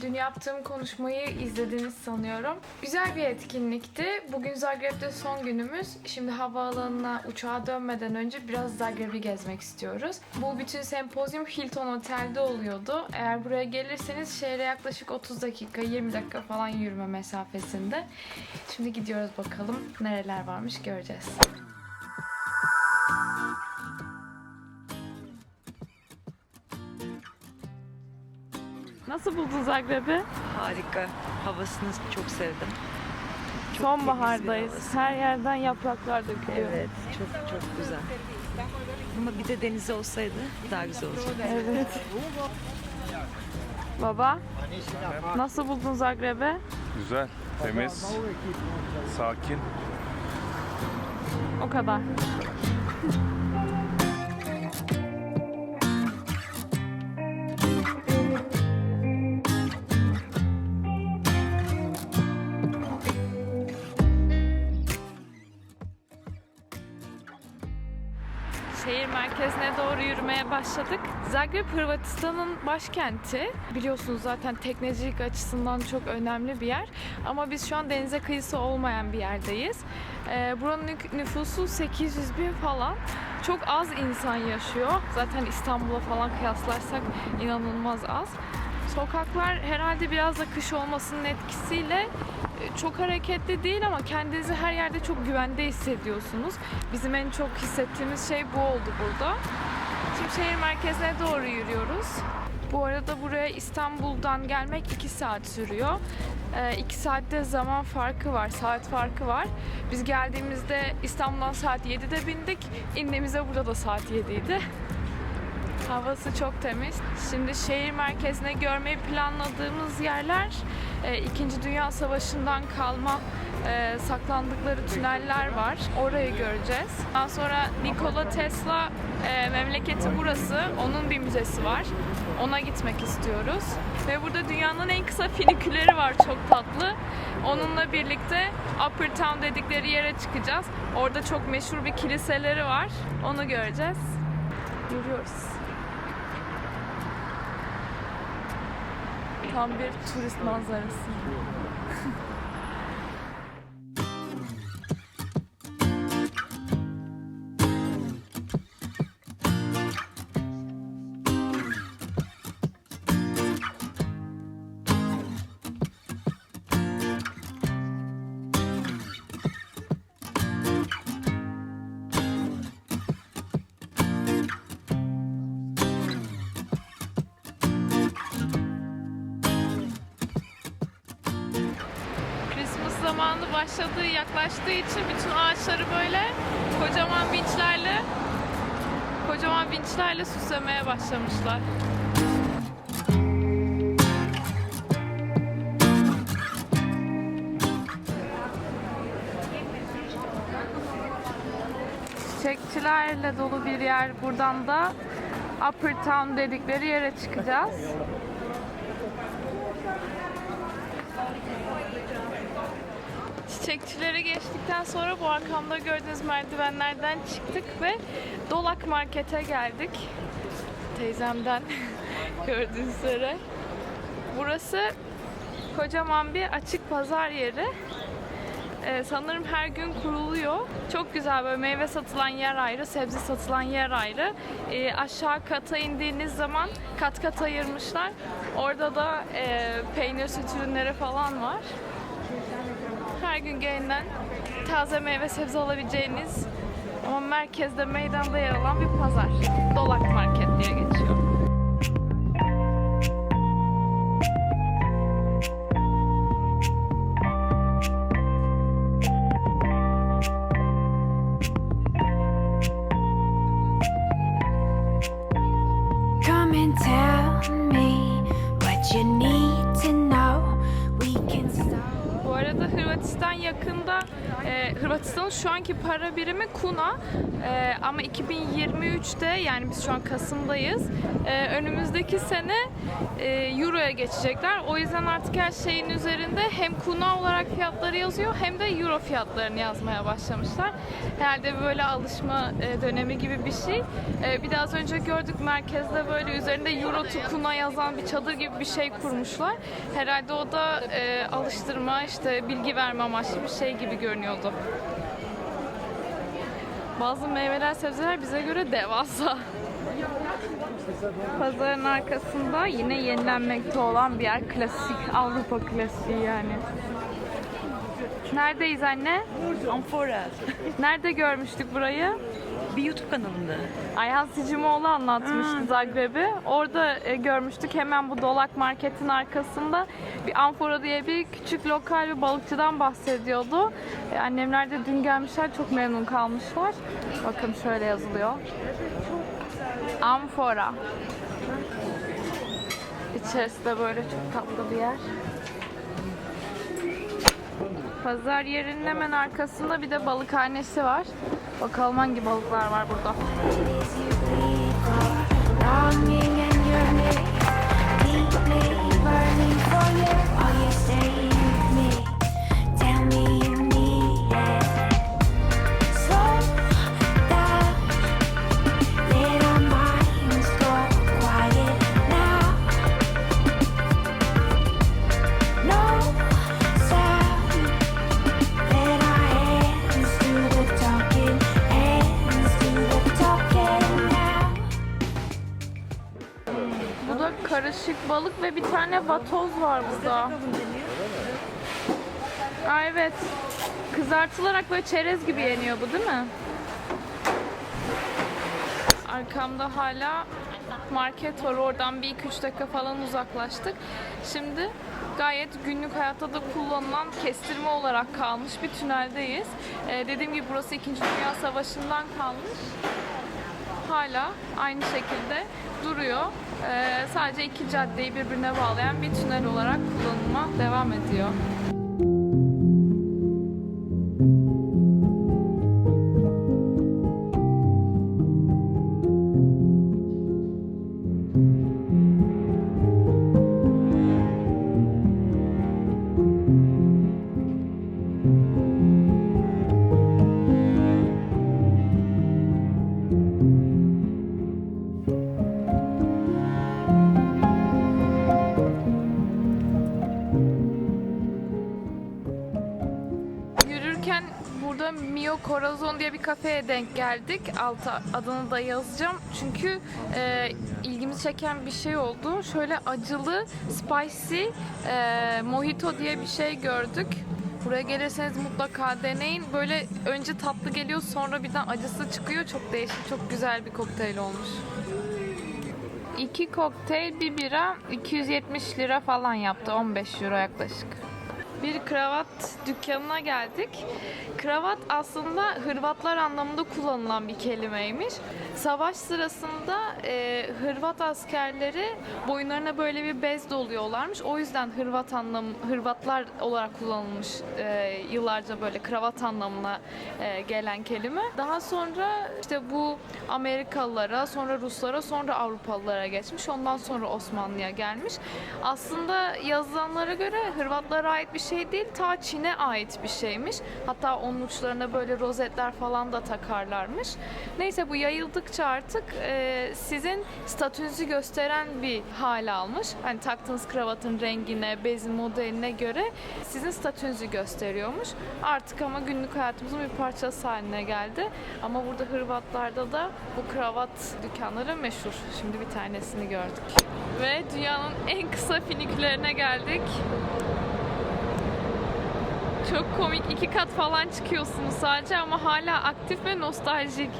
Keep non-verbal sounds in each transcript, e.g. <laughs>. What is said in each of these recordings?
Dün yaptığım konuşmayı izlediniz sanıyorum. Güzel bir etkinlikti. Bugün Zagreb'de son günümüz. Şimdi havaalanına uçağa dönmeden önce biraz Zagreb'i gezmek istiyoruz. Bu bütün sempozyum Hilton Otel'de oluyordu. Eğer buraya gelirseniz şehre yaklaşık 30 dakika, 20 dakika falan yürüme mesafesinde. Şimdi gidiyoruz bakalım nereler varmış göreceğiz. Nasıl buldun Zagreb'i? Harika. Havasını çok sevdim. Çok Sonbahardayız. Her yerden yapraklar dökülüyor. Evet, çok çok güzel. Ama bir de deniz olsaydı daha güzel olacaktı. Evet. Baba, nasıl buldun Zagreb'i? Güzel, temiz, sakin. O kadar. Merkezine doğru yürümeye başladık. Zagreb Hırvatistan'ın başkenti. Biliyorsunuz zaten teknecilik açısından çok önemli bir yer. Ama biz şu an denize kıyısı olmayan bir yerdeyiz. Ee, buranın nü- nüfusu 800 bin falan. Çok az insan yaşıyor. Zaten İstanbul'a falan kıyaslarsak inanılmaz az. Sokaklar herhalde biraz da kış olmasının etkisiyle çok hareketli değil ama kendinizi her yerde çok güvende hissediyorsunuz. Bizim en çok hissettiğimiz şey bu oldu burada. Şimdi şehir merkezine doğru yürüyoruz. Bu arada buraya İstanbul'dan gelmek 2 saat sürüyor. 2 saatte zaman farkı var, saat farkı var. Biz geldiğimizde İstanbul'dan saat 7'de bindik. İndiğimizde burada da saat 7 idi. Havası çok temiz. Şimdi şehir merkezine görmeyi planladığımız yerler e, İkinci Dünya Savaşı'ndan kalma e, saklandıkları tüneller var. Orayı göreceğiz. Daha sonra Nikola Tesla e, memleketi burası. Onun bir müzesi var. Ona gitmek istiyoruz. Ve burada dünyanın en kısa finikülleri var çok tatlı. Onunla birlikte Upper Town dedikleri yere çıkacağız. Orada çok meşhur bir kiliseleri var. Onu göreceğiz. Yürüyoruz. Tam bir turist manzarası. <laughs> zamanı başladığı, yaklaştığı için bütün ağaçları böyle kocaman vinçlerle kocaman vinçlerle süslemeye başlamışlar. Çiçekçilerle dolu bir yer. Buradan da Upper Town dedikleri yere çıkacağız. Çiçekçileri geçtikten sonra bu arkamda gördüğünüz merdivenlerden çıktık ve Dolak Market'e geldik. Teyzemden <laughs> gördüğünüz üzere. Burası kocaman bir açık pazar yeri. Ee, sanırım her gün kuruluyor. Çok güzel böyle meyve satılan yer ayrı, sebze satılan yer ayrı. Ee, aşağı kata indiğiniz zaman kat kat ayırmışlar. Orada da e, peynir süt ürünleri falan var her gün gelinen taze meyve sebze alabileceğiniz ama merkezde meydanda yer alan bir pazar. Dolak Market diye geçiyor. Hırvatistan yakında e, Hırvatistan'ın şu anki para birimi kuna E, ama 2023'te yani biz şu an Kasım'dayız e, önümüzdeki sene e, Euro'ya geçecekler. O yüzden artık her şeyin üzerinde hem kuna olarak fiyatları yazıyor hem de Euro fiyatlarını yazmaya başlamışlar. Herhalde böyle alışma e, dönemi gibi bir şey. E, bir de az önce gördük merkezde böyle üzerinde Euro to kuna yazan bir çadır gibi bir şey kurmuşlar. Herhalde o da e, alıştırma işte bilgi verme amaçlı bir şey gibi görünüyordu. Bazı meyveler, sebzeler bize göre devasa. Pazarın arkasında yine yenilenmekte olan bir yer. Klasik, Avrupa klasiği yani. Neredeyiz anne? Amfora. Nerede görmüştük burayı? Bir YouTube kanalında. Ayhan Sicimoğlu anlatmıştı Ha. Zagreb'i. Orada e, görmüştük hemen bu Dolak Market'in arkasında bir Amfora diye bir küçük lokal bir balıkçıdan bahsediyordu. E, annemler de dün gelmişler çok memnun kalmışlar. Bakın şöyle yazılıyor. Amfora. İçerisi de böyle çok tatlı bir yer. Pazar yerinin hemen arkasında bir de balıkhanesi var. Bakalım hangi balıklar var burada. Karışık balık ve bir tane vatoz var burada. Aa, evet. Kızartılarak böyle çerez gibi yeniyor bu değil mi? Arkamda hala market var. Oradan bir 2-3 dakika falan uzaklaştık. Şimdi gayet günlük hayatta da kullanılan kestirme olarak kalmış bir tüneldeyiz. Ee, dediğim gibi burası 2. Dünya Savaşı'ndan kalmış hala aynı şekilde duruyor. Ee, sadece iki caddeyi birbirine bağlayan bir tünel olarak kullanıma devam ediyor. Mio Corazon diye bir kafeye denk geldik. Alta adını da yazacağım. Çünkü e, ilgimizi çeken bir şey oldu. Şöyle acılı spicy e, mojito diye bir şey gördük. Buraya gelirseniz mutlaka deneyin. Böyle önce tatlı geliyor sonra birden acısı çıkıyor. Çok değişik, çok güzel bir kokteyl olmuş. İki kokteyl, bir bira 270 lira falan yaptı. 15 euro yaklaşık. Bir kravat dükkanına geldik. Kravat aslında Hırvatlar anlamında kullanılan bir kelimeymiş. Savaş sırasında e, Hırvat askerleri boyunlarına böyle bir bez doluyorlarmış. O yüzden Hırvat anlam Hırvatlar olarak kullanılmış e, yıllarca böyle kravat anlamına e, gelen kelime. Daha sonra işte bu Amerikalılara, sonra Ruslara, sonra Avrupalılara geçmiş. Ondan sonra Osmanlı'ya gelmiş. Aslında yazılanlara göre Hırvatlara ait bir şey değil, ta Çin'e ait bir şeymiş. Hatta onun uçlarına böyle rozetler falan da takarlarmış. Neyse bu yayıldıkça artık e, sizin statünüzü gösteren bir hale almış. Hani taktığınız kravatın rengine, bezin modeline göre sizin statünüzü gösteriyormuş. Artık ama günlük hayatımızın bir parçası haline geldi. Ama burada Hırvatlarda da bu kravat dükkanları meşhur. Şimdi bir tanesini gördük. Ve dünyanın en kısa finikülerine geldik. Çok komik. iki kat falan çıkıyorsunuz sadece ama hala aktif ve nostaljik.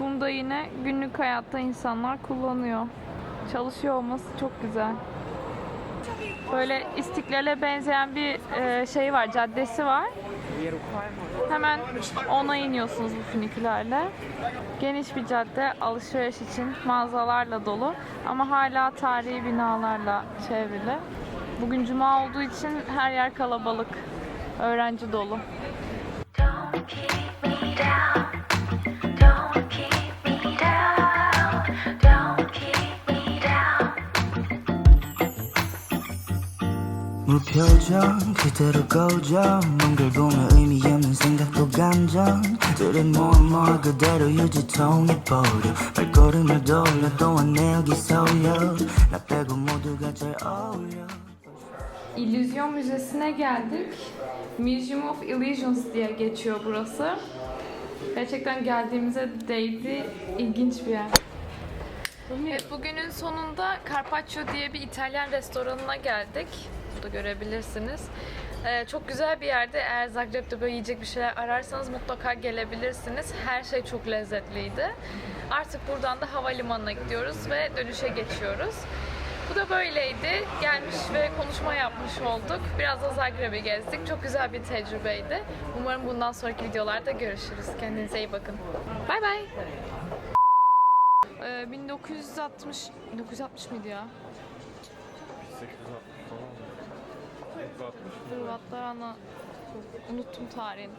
Bunu da yine günlük hayatta insanlar kullanıyor. Çalışıyor olması çok güzel. Böyle istiklale benzeyen bir e, şey var, caddesi var. Hemen ona iniyorsunuz bu fünikülerle. Geniş bir cadde, alışveriş için mağazalarla dolu ama hala tarihi binalarla çevrili. Bugün cuma olduğu için her yer kalabalık. Öğrenci dolu. Don't keep me down. Don't keep me down. Don't keep me down. 무표정 그대로 고정 뭔걸 보면 의미 없는 생각도 감정 들은 뭐뭐 그대로 유지 통해버려 발걸음을 돌려 또한 내 여기 서려 나 빼고 모두가 잘 어울려 İllüzyon Müzesi'ne geldik. Museum of Illusions diye geçiyor burası. Gerçekten geldiğimize değdi. İlginç bir yer. Evet, bugünün sonunda Carpaccio diye bir İtalyan restoranına geldik. Burada görebilirsiniz. Ee, çok güzel bir yerde. Eğer Zagreb'de böyle yiyecek bir şeyler ararsanız mutlaka gelebilirsiniz. Her şey çok lezzetliydi. Artık buradan da havalimanına gidiyoruz ve dönüşe geçiyoruz. Bu da böyleydi. Gelmiş ve konuşma yapmış olduk. Biraz da Zagreb'i gezdik. Çok güzel bir tecrübeydi. Umarım bundan sonraki videolarda görüşürüz. Kendinize iyi bakın. Bay bay. Ee, 1960 1960 mıydı ya? 860 falan mı? 860 Hırvatlar ana unuttum tarihini.